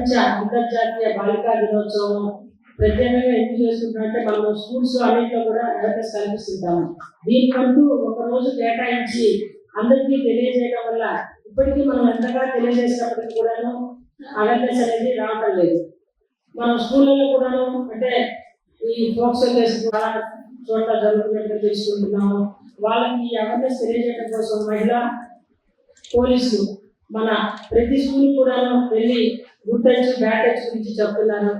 ప్రపంచ అంతర్జాతీయ బాలికా దినోత్సవం ప్రత్యేకంగా ఎందుకు చేసుకుంటామంటే మనం స్కూల్స్ అన్నింటిలో కూడా అవేర్నెస్ కల్పిస్తుంటాము. దీనికంటూ ఒక రోజు కేటాయించి అందరికీ తెలియజేయడం వల్ల ఇప్పటికీ మనం ఎంతగా తెలియజేసినప్పటికీ కూడాను అవేర్నెస్ అనేది రావటం లేదు. మనం స్కూళ్ళలో కూడాను అంటే ఈ ఫోక్స్ కేసు కూడా చోట్ల జరుగుతున్నట్టు తెలుసుకుంటున్నాము. వాళ్ళకి ఈ అవేర్నెస్ తెలియజేయడం కోసం మహిళా పోలీసులు మన ప్రతి స్కూల్ కూడా వెళ్ళి గుడ్ టచ్ బ్యాడ్ టచ్ గురించి చెప్తున్నాను.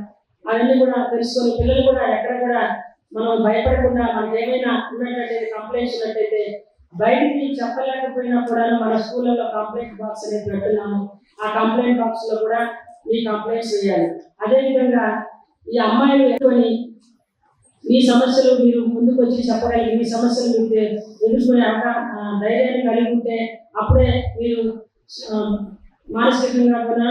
అవన్నీ కూడా తెలుసుకొని పిల్లలు కూడా ఎక్కడ కూడా మనం భయపడకుండా మనకి ఏమైనా ఉన్నట్టయితే కంప్లైంట్స్ ఉన్నట్టయితే బయటికి చెప్పలేకపోయినా కూడా మన స్కూళ్ళలో కంప్లైంట్ బాక్స్ అనేది పెడుతున్నాము. ఆ కంప్లైంట్ బాక్స్లో కూడా మీ కంప్లైంట్స్ వేయాలి. అదేవిధంగా ఈ అమ్మాయిలు ఎక్కువని మీ సమస్యలు మీరు ముందుకు వచ్చి చెప్పగలిగి మీ సమస్యలు మీకు ఎదుర్కొనే ధైర్యాన్ని కలిగి ఉంటే అప్పుడే మీరు మానసికంగా కూడా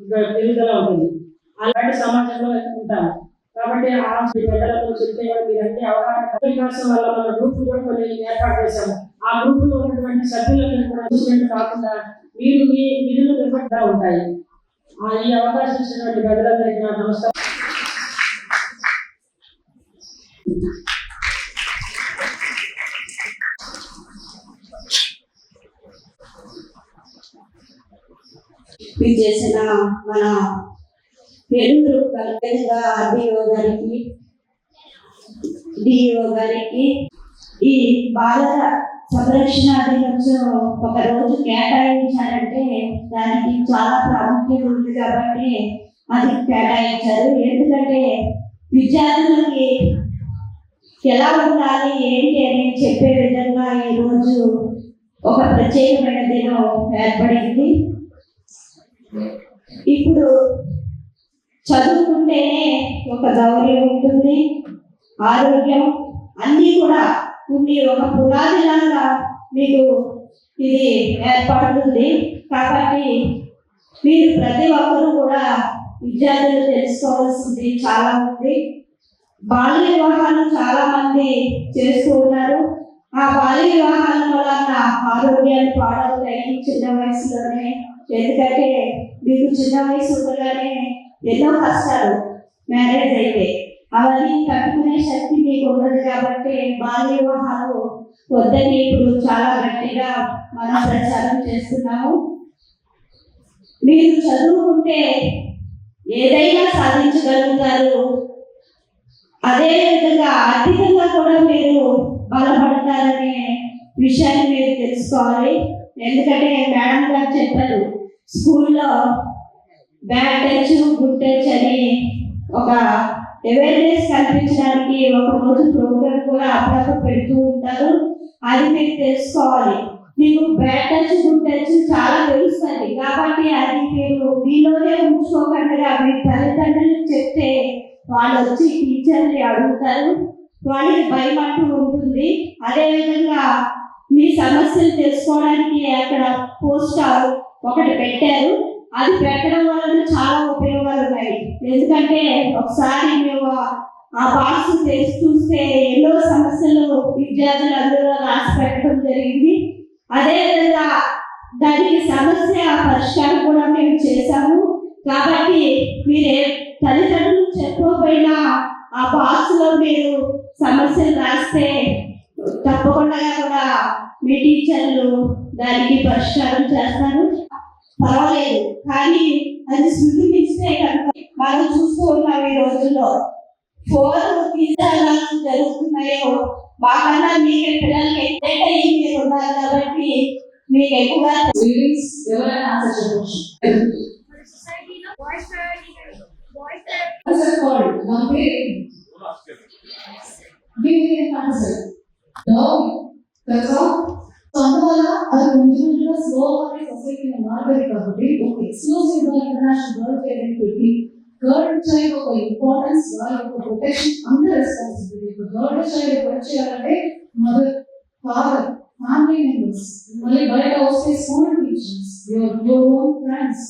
పెరుగుదల ఉంటుంది. అలాంటి సమాజంలో ఉంటాము. కాబట్టి ఆ పెద్దలతో చెప్తే మీరంటే మీరు అన్ని అవగాహన వల్ల మన గ్రూప్ కూడా కొన్ని ఏర్పాటు చేశాము. ఆ గ్రూప్లో ఉన్నటువంటి సభ్యులను కూడా చూసినట్టు కాకుండా మీరు మీ విధులు నిర్వహిస్తూ ఉంటాయి. ఆ ఈ అవకాశం ఇచ్చినటువంటి పెద్దలందరికీ నా నమస్కారం. మీరు చేసిన మన పెరుగు కల్పనగా ఆర్డీఓ గారికి డిఓ గారికి ఈ బాల సంరక్షణ దినోత్సవం ఒక రోజు కేటాయించారంటే దానికి చాలా ప్రాముఖ్యత ఉంది కాబట్టి అది కేటాయించారు. ఎందుకంటే విద్యార్థులకి ఎలా ఉండాలి ఏంటి అని చెప్పే విధంగా ఈరోజు ఒక ప్రత్యేకమైన దినం ఏర్పడింది. ఇప్పుడు చదువుకుంటేనే ఒక గౌరవం ఉంటుంది ఆరోగ్యం అన్నీ కూడా ఉండి ఒక పునాదిలాగా మీకు ఇది ఏర్పడుతుంది. కాబట్టి మీరు ప్రతి ఒక్కరూ కూడా విద్యార్థులు తెలుసుకోవాల్సింది చాలా ఉంది. బాల్య వివాహాలు చాలా మంది చేస్తూ ఉన్నారు. ఆ బాల్య వివాహాల వలన ఆరోగ్యాలు పాడవుతాయి. చిన్న వయసులోనే ఎందుకంటే మీకు చిన్న వయసు ఉండగానే ఎన్నో కష్టాలు మ్యారేజ్ అయితే. అవన్నీ తట్టుకునే శక్తి మీకు ఉండదు కాబట్టి బాల్య వివాహాలు వద్దని ఇప్పుడు చాలా గట్టిగా మనం ప్రచారం చేస్తున్నాము. మీరు చదువుకుంటే ఏదైనా సాధించగలుగుతారు. అదే విధంగా ఆర్థికంగా కూడా మీరు బలపడతారనే విషయాన్ని మీరు తెలుసుకోవాలి. ఎందుకంటే మేడం గారు చెప్పారు స్కూల్లో బ్యాడ్ టచ్ గుడ్ టచ్ అని ఒక అవేర్నెస్ కల్పించడానికి ఒక రోజు ప్రోగ్రామ్ కూడా అప్పుడప్పుడు పెడుతూ ఉంటారు. అది మీరు తెలుసుకోవాలి. మీకు బ్యాడ్ టచ్ గుడ్ టచ్ చాలా తెలుస్తుంది. కాబట్టి అది మీరు మీలోనే ఉంచుకోకుండా. మీ తల్లిదండ్రులకు చెప్తే వాళ్ళు వచ్చి టీచర్ని అడుగుతారు. వాళ్ళకి భయం అంటూ ఉంటుంది. అదేవిధంగా మీ సమస్యలు తెలుసుకోవడానికి అక్కడ పోస్టర్ ఒకటి పెట్టారు. అది పెట్టడం వలన చాలా ఉపయోగాలు ఉన్నాయి. ఎందుకంటే ఒకసారి మేము ఆ- బాక్స్ తెరిచి చూస్తే ఎన్నో సమస్యలు విద్యార్థులు అందులో రాసి పెట్టడం జరిగింది. అదేవిధంగా దానికి సమస్య పరిష్కారం కూడా మేము చేశాము. కాబట్టి మీరే తల్లిదండ్రులు చెప్పకపోయినా ఆ బాక్స్లో మీరు సమస్యలు రాస్తే తప్పకుండా కూడా మీ టీచర్లు దానికి పరిష్కారం చేస్తారు. పర్వాలేదు. కానీ అది శృతి మిస్తే కనుక మనం చూస్తూ ఉన్నాం ఈ రోజుల్లో. ఫోన్ తీసాలు జరుగుతున్నాయో మాకన్నా మీకు పిల్లలకి ఎక్కడైతే మీరు ఉన్నారు కాబట్టి మీకు ఎక్కువగా ఎవరైనా చెప్పవచ్చు Voice therapy. Voice therapy. Answer called నా పేరు దీని ఆన్సర్ డాగ్ తెలుసా సో అందువల్ల అది కొంచెం కొంచెంగా స్లో అనే సొసైటీలో మారుతుంది కాబట్టి ఒక ఎక్స్క్లూజివ్గా ఇంటర్నేషనల్ గర్ల్ పేరెంట్ పెట్టి గర్ల్ చైల్డ్ ఒక ఇంపార్టెన్స్ వాళ్ళ యొక్క ప్రొటెక్షన్ అందరి రెస్పాన్సిబిలిటీ ఒక గర్ల్ చైల్డ్ ప్రొటెక్ట్ చేయాలంటే మదర్ ఫాదర్ ఫ్యామిలీ మెంబర్స్ మళ్ళీ బయట వస్తే school teachers your your own friends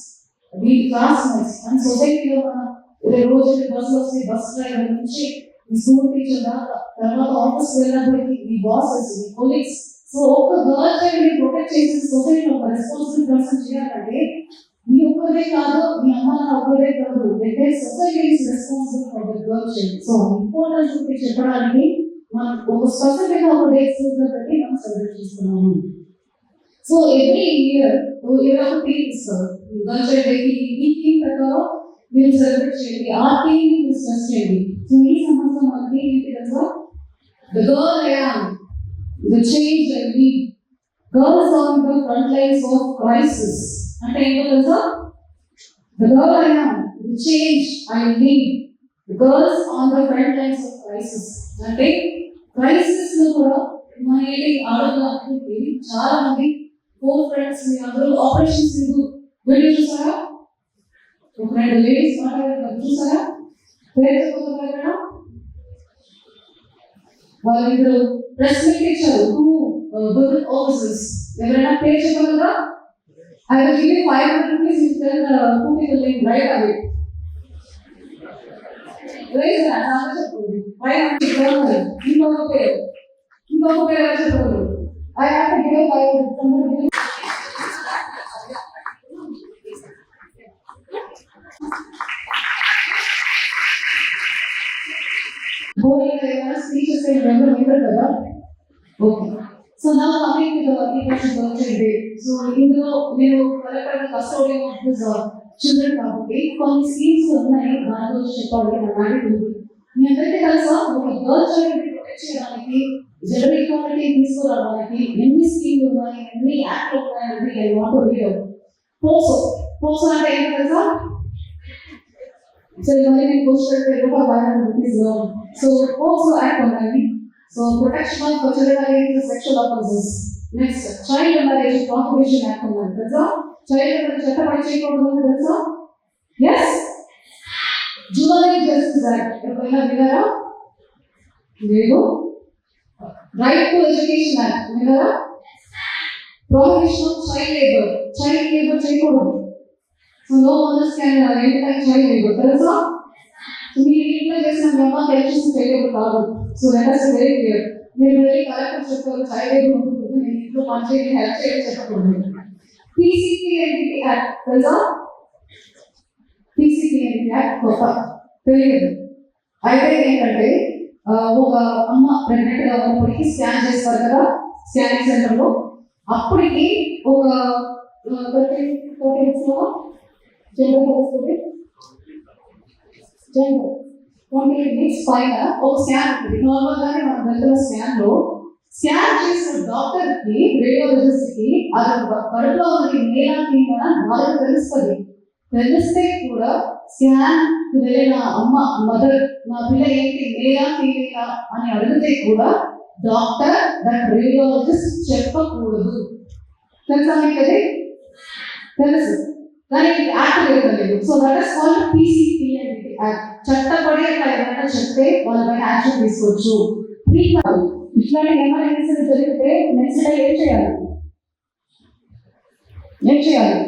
me classmates and సొసైటీలో మన ఇరవై రోజులు బస్సులో వస్తే బస్ డ్రైవర్ నుంచి మీ స్కూల్ టీచర్ దాకా తర్వాత ఆఫీస్ వెళ్ళినప్పటికీ మీ బాసెస్ మీ కొలీగ్స్ సో ఒక గర్ల్ చైల్డ్ని ప్రొటెక్ట్ చేసే సొసైటీలో ఒక రెస్పాన్సిబుల్ పర్సన్ చేయాలంటే మీ ఒక్కరే కాదు మీ అమ్మ నాన్న ఒక్కరే కాదు అంటే society is responsible for the girl child so importance గురించి చెప్పడానికి మనం ఒక స్పెసిఫిక్ ఒక డే ఎక్స్క్లూజివ్ పెట్టి మనం సెలబ్రేట్ చేస్తున్నాము. సో ఎవ్రీ ఇయర్ ఇయర్ ఒక థీమ్ ఇస్తారు గర్ల్ చైల్డ్ డేకి ఈ థీమ్ ప్రకారం మీరు సెలబ్రేట్ చేయండి. ఆ థీమ్ మీరు చేయండి. సో ఈ సంవత్సరం మన ఏంటి తెలుసా? The girl am the change I girls on the front lines of crisis అంటే ఏంటో తెలుసా? The girl am the change I need girls on the front lines of crisis అంటే క్రైసిస్లో కూడా మన ఏంటి ఆడవాళ్ళు చాలా మంది ఫోర్ ఫ్రెండ్స్ మీ అందరూ ఆపరేషన్ సింధు వీడియో చూసారా? ఒక రెండు లేడీస్ మాట్లాడారు చూసారా పేరు చెప్పగలరా వాళ్ళిద్దరు ప్రెస్ మీట్ ఇచ్చారు టూ గవర్నమెంట్ ఆఫీసర్స్ ఎవరైనా పేరు చెప్పగలరా I will give you five hundred rupees if tell two people name right away right నాకు చెప్పండి ఫైవ్ హండ్రెడ్ చెప్పగలరు ఇంకొక పేరు ఇంకొక పేరు ఎవరు చెప్పగలరు I have to give five hundred boring ఏమైనా స్పీచెస్ ఏమైనా వింటారు కదా ఓకే సో నా coming to the international girls day so ఇందులో నేను కరెక్ట్గా కస్టోడియన్ ఆఫ్ దిస్ చిల్డ్రన్ కాబట్టి కొన్ని స్కీమ్స్ ఉన్నాయి దాని గురించి చెప్పాలి నా అడుగుతుంది మీ అందరికీ తెలుసా ఒక గర్ల్ చైల్డ్ ప్రొటెక్ట్ చేయడానికి జెండర్ ఈక్వాలిటీ తీసుకురావడానికి ఎన్ని స్కీమ్లు ఉన్నాయి ఎన్ని యాక్ట్లు ఉన్నాయని I want read POCSO POCSO అంటే ఏంటో తెలుసా సో ఇవన్నీ So also act on them. So protection of cultural identity, sexual opposites. Next, child marriage contribution act on that, That's all. Child marriage, chapter by child on them. That's all. Yes. Juvenile justice act. Everyone aware? There you go. Right to education act. Aware? Prohibition of child labor. Child labor, child So no one can identify child labor. That's all. So we చేసిన మీ అమ్మ తెలిసి చేయలేదు కాదు so let us very clear మీరు వెళ్ళి collector చెప్పారు child labour ఉంటుంది నేను ఇంట్లో పని చేయండి హెల్ప్ చేయండి చెప్పకూడదు పీసీపీఎన్టీ యాక్ట్ తెలుసా పీసీపీఎన్టీ యాక్ట్ కొత్త తెలియదు అయితే ఏంటంటే ఆ, ఒక అమ్మ ప్రెగ్నెంట్గా ఉన్నప్పటికీ స్కాన్ చేస్తారు కదా స్కానింగ్ సెంటర్లో అప్పటికి ఒక థర్టీ ఫోర్టీ లో జెండర్ వస్తుంది జెండర్ పైన ఓ స్కాన్ ఉంటుంది నార్మల్ గానే మనం వెళ్తున్న స్కాన్లో స్కాన్ చేసిన డాక్టర్కి రేడియోలజిస్ట్కి అది కడుపులో ఉన్న నేల ఫీమేలా వాళ్ళకి తెలుస్తుంది. తెలిస్తే కూడా స్కాన్కి వెళ్ళిన అమ్మ మదర్ నా పిల్ల ఏంటి? నేలా ఫీమేలా అని అడిగితే కూడా డాక్టర్ దట్ రేడియోలజిస్ట్ చెప్పకూడదు. తెలుసా మీకు తెలుసు. కానీ యాక్ట్ లేదు. So that is called PCP act చట్టపడి అట్లా ఏమైనా చెప్తే వాళ్ళపైన యాక్షన్ తీసుకోవచ్చు. ఇట్లాంటి ఏమైనా ఇన్సిడెంట్ జరిగితే నెక్స్ట్ డే ఏం చేయాలి? ఏం చేయాలి?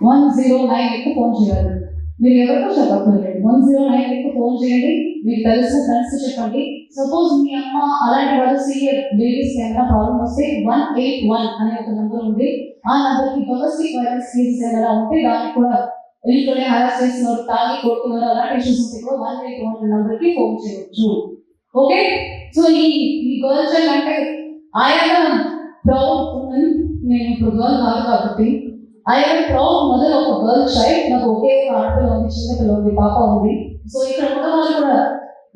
One zero nine eight phone చేయాలి. మీరు ఎవరికో చెప్పక్కర్లేదు. వన్ జీరో నైన్కి ఫోన్ చేయండి మీకు తెలిసిన ఫ్రెండ్స్ చెప్పండి. సపోజ్ మీ అమ్మ అలాంటి వాళ్ళు సీనియర్ లేడీస్ ఏమైనా ప్రాబ్లం వస్తే వన్ ఎయిట్ వన్ అనే ఒక నెంబర్ ఉంది ఆ నెంబర్కి డొమెస్టిక్ వైలెన్స్ కేసెస్ ఏమైనా ఉంటే దానికి కూడా ఇంట్లోనే హరాస్ చేస్తున్నారు తాగి కొడుతున్నారు అలాంటి ఇష్యూస్ ఉంటే కూడా వన్ ఎయిట్ వన్ నెంబర్కి ఫోన్ చేయవచ్చు ఓకే సో ఈ ఈ గర్ల్ చైల్డ్ అంటే ఆయన ప్రౌడ్ ఉమెన్ నేను ఇప్పుడు గర్ల్ కాదు కాబట్టి ఆయన ప్రౌడ్ మదర్ ఒక గర్ల్ చైల్డ్ నాకు ఒకే ఆడపిల్ల ఉంది చిన్న పిల్ల ఉంది పాప ఉంది. సో ఇక్కడ ఉన్న వాళ్ళు కూడా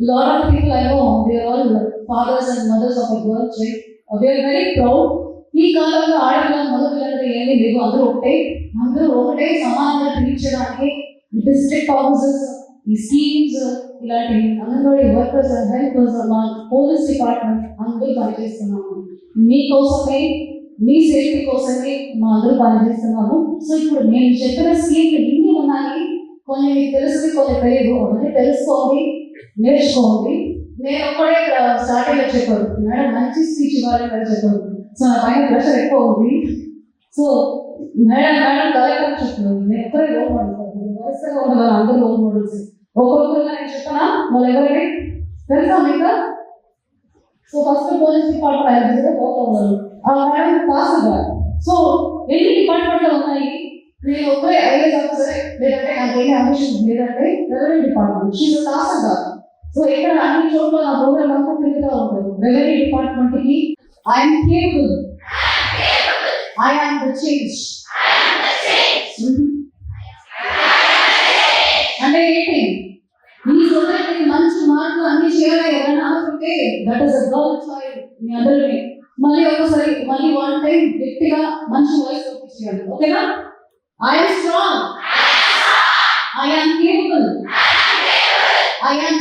lot of people I know they all fathers and mothers of a girl child we are very proud ఈ కాలంలో ఆడపిల్ల మగ పిల్లలు ఏమీ లేవు. అందరూ ఒకటే. అందరూ ఒకటే సమానంగా ట్రీట్ చేయడానికి డిస్ట్రిక్ట్ ఆఫీసర్స్ ఈ స్కీమ్స్ ఇలాంటి అంగన్వాడీ వర్కర్స్ హెల్పర్స్ మా పోలీస్ డిపార్ట్మెంట్ అందరూ పనిచేస్తున్నాము. మీకోసమే మీ సేఫ్టీ కోసమే మా అందరూ పనిచేస్తున్నాము. సో ఇప్పుడు నేను చెప్పిన స్కీమ్లు ఇన్ని ఉన్నాయి? కొన్ని మీకు తెలుసు కొన్ని తెలియదు. అవన్నీ తెలుసుకోండి నేర్చుకోండి. నేను ఒక్కడే స్టార్ట్ అయ్యే లో చెప్పారు మేడం మంచి స్పీచ్ ఇవ్వాలి మేడం చెప్పారు సో నా పైన ప్రెషర్ ఎక్కువ ఉంది. సో మేడం మేడం కలెక్టర్ చెప్తున్నాను. నేను ఒక్కరే రోల్ మోడల్ వరుసగా ఉండదు అందరూ రోల్ మోడల్స్ ఒక్కొక్కరుగా నేను చెప్పనా వాళ్ళు ఎవరండి? తెలుసా మీకు? సో ఫస్ట్ పోలీస్ డిపార్ట్మెంట్ ఐదు పోతా ఉన్నారు ఆ పాసిబుల్ సో ఎన్ని డిపార్ట్మెంట్లు ఉన్నాయి? నేను ఒకరే ఐఏఎస్ ఆఫీసర్ లేదంటే నాకు ఏ అంబిషన్ లేదంటే రెవెన్యూ డిపార్ట్మెంట్ షీఈ్ తహసీల్దార్ సో ఇక్కడ అన్ని చోట్ల నా ప్రోగ్రామ్ అంతా తిరుగుతూ ఉంటుంది. రెవెన్యూ డిపార్ట్మెంట్కి I'm capable I am the change అంటే ఏంటి? ఈ సొసైటీ మంచి మార్పులు అన్ని చేయాలి ఎవరైనా అనుకుంటే that is a girl child మీ అందరినీ మళ్ళీ ఒకసారి మళ్ళీ వన్ టైం గట్టిగా మంచి వాయిస్ చేయాలి ఓకేనా? I'm strong I'm capable I'm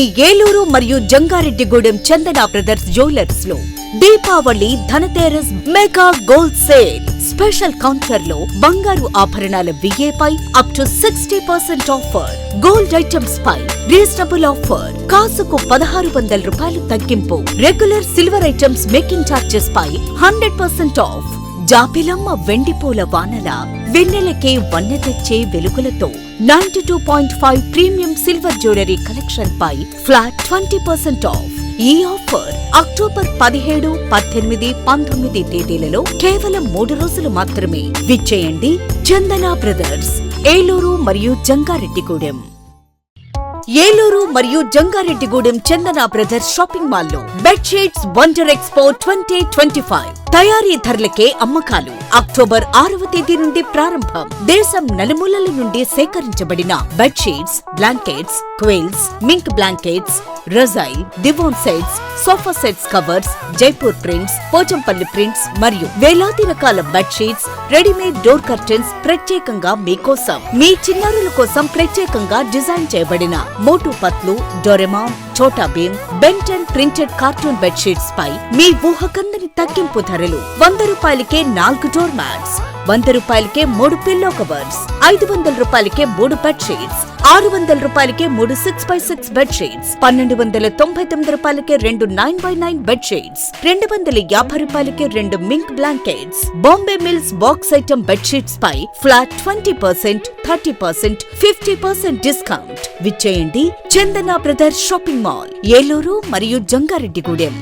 మీ ఏలూరు మరియు Jangareddygudem Chandana brothers జ్యువెలర్స్లో Deepavali Dhanteras mega gold sale. Special కౌంటర్లో బంగారు ఆభరణాల విఏపై up to sixty percent offer gold items pi reasonable offer కాసుకు పదహారు వందల రూపాయలు తగ్గింపు. Regular silver items making charges పై హండ్రెడ్ పర్సెంట్ ఆఫ్ జాపిలమ్మ వెండిపూల వానల వెన్నెలకే వన్నె తెచ్చే వెలుగులతో ninety two point five premium silver jewellery collection పై ఫ్లాట్ ట్వంటీ పర్సెంట్ ఆఫ్. ఈ ఆఫర్ అక్టోబర్ పదిహేడు పద్దెనిమిది పంతొమ్మిది తేదీలలో కేవలం మూడు రోజులు మాత్రమే. విచ్చేయండి చందన బ్రదర్స్ ఏలూరు మరియు జంగారెడ్డిగూడెం. ఏలూరు మరియు జంగారెడ్డిగూడెం చందన బ్రదర్స్ షాపింగ్ మాల్లో bedsheets wonder expo twenty twenty five. తయారీ ధరలకే అమ్మకాలు. అక్టోబర్ ఆరవ తేదీ నుండి ప్రారంభం. దేశం నలుమూలల నుండి సేకరించబడిన bedsheets blankets quilts mink blankets రజైల్ divan sets sofa sets covers Jaipur prints Pochampally prints మరియు వేలాది రకాల బెడ్షీట్స్ రెడీమేడ్ డోర్ కర్టెన్స్ ప్రత్యేకంగా మీకోసం మీ చిన్నారుల కోసం ప్రత్యేకంగా డిజైన్ చేయబడిన Motu Patlu Doraemon Chhota Bheem Ben Ten printed cartoon bedsheets పై మీ ఊహకందని తగ్గింపు ధరలు వంద రూపాయలకే నాలుగు డోర్ మ్యాట్స్ వంద రూపాయలకే మూడు పిల్లో కవర్స్ ఐదు వందల రూపాయలకే మూడు బెడ్ షీట్స్ ఆరు వందల రూపాయలకే మూడు six by six bed sheets పన్నెండు వందల తొంభై తొమ్మిది రూపాయలకే రెండు nine by nine bed sheets రెండు వందల యాభై రూపాయలకే రెండు mink blankets Bombay mills box item bed sheets పై flat twenty percent thirty percent fifty percent discount విచ్చేయండి Chandana brothers shopping mall Eluru మరియు జంగారెడ్డిగూడెం.